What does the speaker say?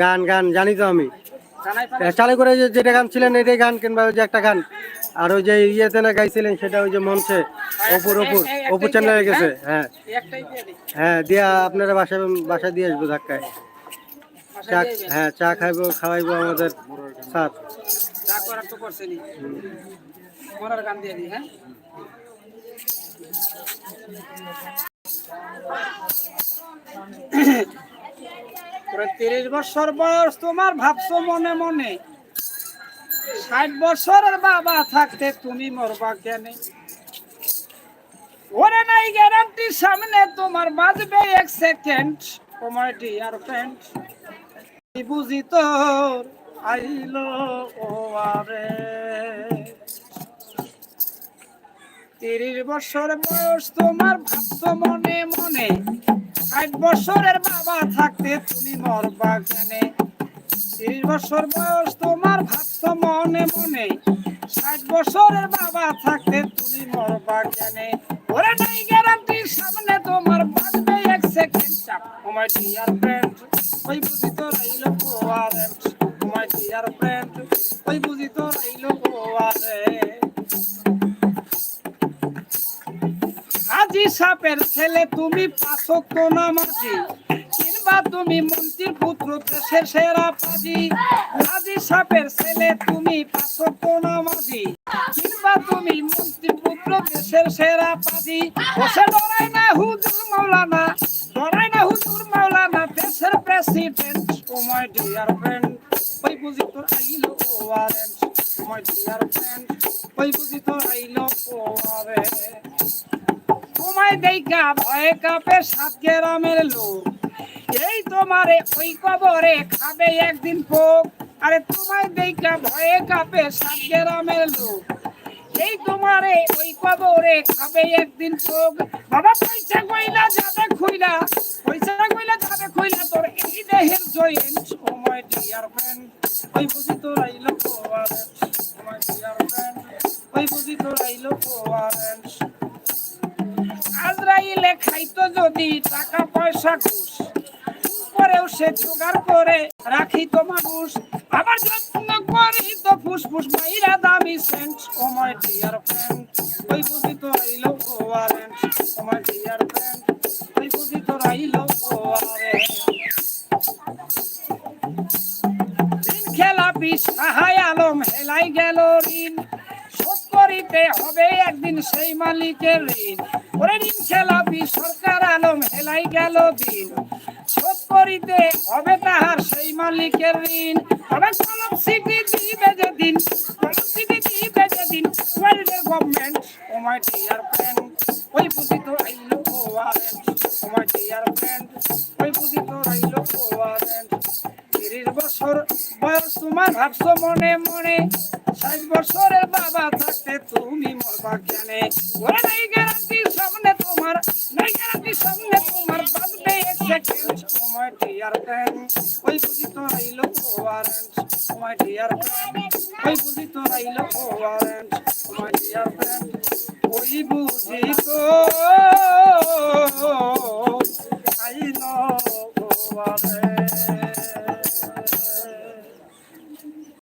গান গান জানি তো আমি। চালু করে যে যেটা গান ছিলেন এটাই গান কিংবা ওই যে একটা গান। আর ওই যে ইয়েতে না গাইছিলেন সেটা ওই যে মঞ্চে অপুর অপুর অপুর চ্যানেলে গেছে হ্যাঁ। দিই। হ্যাঁ দিয়া আপনারা বাসায় বাসায় দিয়ে আসব ধাক্কায়। চা হ্যাঁ চা খাইবো খাওয়াইবো আমাদের স্যার। যা করার তো করছেনি মরার গান দিয়ে দিই হ্যাঁ। তিরিশ বছর বয়স তোমার ভাবছ মনে মনে। ষাট বছরের বাবা থাকতে তুমি মরবা কেনে? ওরে নাই গ্যারান্টি সামনে তোমার বাজবে এক সেকেন্ড সময়টি আর ফ্রেন্ড বুঝি তোর? ও আরে তিরিশ বছর বয়স তোমার ভাবছ মনে বছরের বাবা থাকতে তুমি মরবা কেনে? তিরিশ বছর বয়স তোমার ভাবছ মনে মনে। ষাট বছরের বাবা থাকতে তুমি মরবা কেনে? ওরে নাই সামনে তোমার বাজবে এক সেকেন্ড চাপ তোমার ডিয়ার ফ্রেন্ড ওই বুঝি তো রাইলো ওয়ারেন্ট তোমার ডিয়ার ফ্রেন্ড ওই বুঝি তো রাইলো ওয়ারেন্ট হাজি সাপের ছেলে, তুমি পাশক তো নামাজি কিংবা তুমি মন্ত্রীর পুত্র, দেশের সেরা পাজি। হাজি সাপের ছেলে, তুমি পাশক তো নামাজি কিংবা তুমি মন্ত্রীর পুত্র, দেশের সেরা পাজি। বসে না হুজুর মাওলানা ডরাই না হুজুর মাওলানা, দেশের president oh my dear friend ওই বুঝি তোর আইলো ওয়ারেন্ট মাই ডিয়ার ফ্রেন্ড ওই বুঝি তোর আইলো ওয়ারেন্ট তোমায় দেখা, ভয়ে কাপে সাত গ্রামের লোক। এই তোমারে ওই কবরে খাবে একদিন পোক আরে তোমায় দেখা, ভয়ে কাপে সাত গ্রামের লোক। এই তোমারে ওই কবরে খাবে একদিন পোক বাবা, পয়সা কইলা যাবে খুইলা, পয়সা কইলা যাবে খুইলা, তোর এই দেহের জয়েন্ট ও ডিয়ার ফ্রেন্ড ওই বুঝি তোর আইলো ওয়ারেন্ট ডিয়ার ফ্রেন্ড ওই বুঝি তোর আইলো ওয়ারেন্ট আজরাইলে খাইতো যদি, টাকা পয়সা ঘুষ। পরেও সে জোগাড় করে রাখি তো মানুষ। আবার যত্ন করি তো ফুসফুস মাইরা দামি scent oh my dear friend ওই বুঝি তো আইলো warrant oh my dear friend ওই বুঝি তো আইলো ওয়ারেন্ট ঋণ খেলাপি সাহায় আলম হেলাই গেল ঋণ। শোধ করিতে হবে সেই মালিকের ঋণ। ওরে ঋণ খেলাপি সরকার আলম হেলাই গেল দিন। শোধ করিতে হবে তাহার সেই মালিকের ঋণ। তবে কলম সিটি দিবে যেদিন কলম সিটি দিবে যেদিন ওয়ার্ল্ডের government oh my dear friend ওই বুঝি তো আইলো warrant oh my dear friend ওই বুঝি তো আইলো ওয়ারেন্ট তিরিশ বছর বয়স তোমার ভাবছ মনে মনে। ষাট বছরের বাবা থাকতে তুমি মরবা কেনে ওরে নাই গ্যারান্টি সামনে তোমার, নাই গ্যারান্টি সামনে তোমার, বাঁধবে এক সেকেন্ড সময় ডিয়ার ফ্রেন্ড ওই বুঝি তো আইলো ওয়ারেন্ট সময় ডিয়ার ফ্রেন্ড ওই বুঝি তো ওয়ারেন্ট সময় ডিয়ার ফ্রেন্ড ওই বুঝি তো